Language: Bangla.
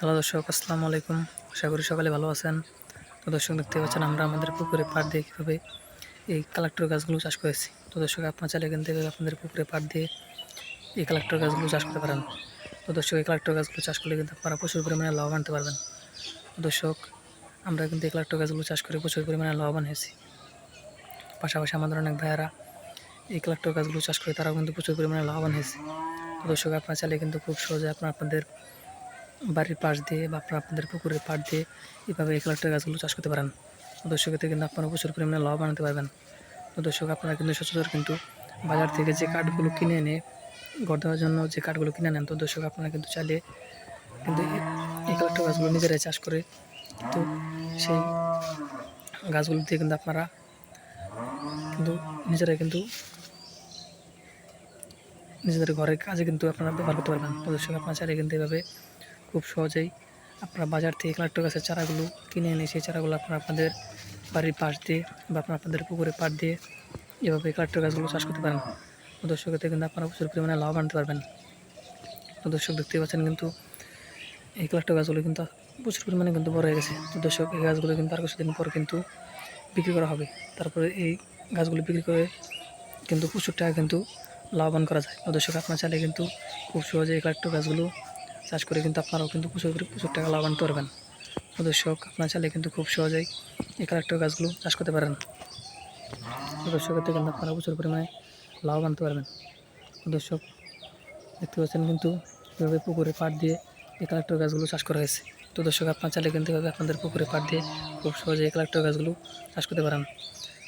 হ্যালো দর্শক, আসসালামু আলাইকুম। আশা করি সকালে ভালো আছেন। তো দর্শক, দেখতে পাচ্ছেন আমরা আমাদের পুকুরে পাড় দিয়ে কীভাবে এই কালেক্টর গাছগুলো চাষ করেছি। তো দর্শক, আপনার চাইলে এখান থেকে আপনাদের পুকুরে পাড় দিয়ে এই কালেক্টর গাছগুলো চাষ করতে পারেন। তো দর্শক, এই কালেক্টর গাছগুলো চাষ করলে কিন্তু আপনারা প্রচুর পরিমাণে লাভ আনতে পারবেন। তো দর্শক, আমরা কিন্তু এই কালেক্টর গাছগুলো চাষ করে প্রচুর পরিমাণে লাভবান হয়েছি। পাশাপাশি আমাদের অনেক ভাইয়ারা এই কালেক্টর গাছগুলো চাষ করে তারাও কিন্তু প্রচুর পরিমাণে লাভবান হয়েছে। তো দর্শক, আপনার চাইলে কিন্তু খুব সহজে আপনার আপনাদের বাড়ির পাশ দিয়ে বা আপনাদের পুকুরের পাড় দিয়ে এভাবে এই কালেক্টর গাছগুলো চাষ করতে পারেন। তো দর্শক, এতে কিন্তু আপনারা প্রচুর পরিমাণে লাভ আনতে পারবেন। তো দর্শক, আপনারা কিন্তু সচরাচর কিন্তু বাজার থেকে যে কাঠগুলো কিনে এনে ঘর দেওয়ার জন্য যে কাঠগুলো কিনে নেন তো দর্শক, আপনারা কিন্তু চাইলে কিন্তু এই- কালেক্টর গাছগুলো নিজেরাই চাষ করে কিন্তু সেই গাছগুলো দিয়ে কিন্তু আপনারা কিন্তু নিজেরাই কিন্তু নিজেদের ঘরের কাজে কিন্তু আপনারা ব্যবহার করতে পারবেন। তো দর্শক, আপনারা চাইলে কিন্তু এভাবে খুব সহজেই আপনারা বাজার থেকে কালেক্টর গাছের চারাগুলো কিনে এনে সেই চারাগুলো আপনারা আপনাদের বাড়ির পাশ দিয়ে বা আপনারা আপনাদের পুকুরে পাড় দিয়ে এভাবে কালেক্টর গাছগুলো চাষ করতে পারেন। দর্শক, এতে কিন্তু আপনারা প্রচুর পরিমাণে লাভ আনতে পারবেন। দর্শক দেখতে পাচ্ছেন কিন্তু এই কালেক্টর গাছগুলো কিন্তু প্রচুর পরিমাণে কিন্তু বড় হয়ে গেছে। দর্শক, এই গাছগুলো কিন্তু আর কিছুদিন পর কিন্তু বিক্রি করা হবে। তারপরে এই গাছগুলো বিক্রি করে কিন্তু প্রচুর টাকা কিন্তু লাভবান করা যায়। দর্শক, আপনার চাইলে কিন্তু খুব সহজে এই কালেক্টর গাছগুলো চাষ করে কিন্তু আপনারাও কিন্তু প্রচুর প্রচুর টাকা লাভবান তো দর্শক, আপনার চাইলে কিন্তু খুব সহজেই এই কালেক্টর গাছগুলো চাষ করতে পারেন। দর্শক, এতে কিন্তু আপনারা প্রচুর পরিমাণে লাভ আনতে পারবেন। দর্শক, দেখতে পাচ্ছেন কিন্তু এভাবে পুকুরে পাট দিয়ে এই কালেক্টর গাছগুলো চাষ করা হয়েছে। তো দর্শক, আপনার চাইলে কিন্তু এভাবে আপনাদের পুকুরে পাট দিয়ে খুব সহজে এই কালেক্টর গাছগুলো চাষ করতে পারেন।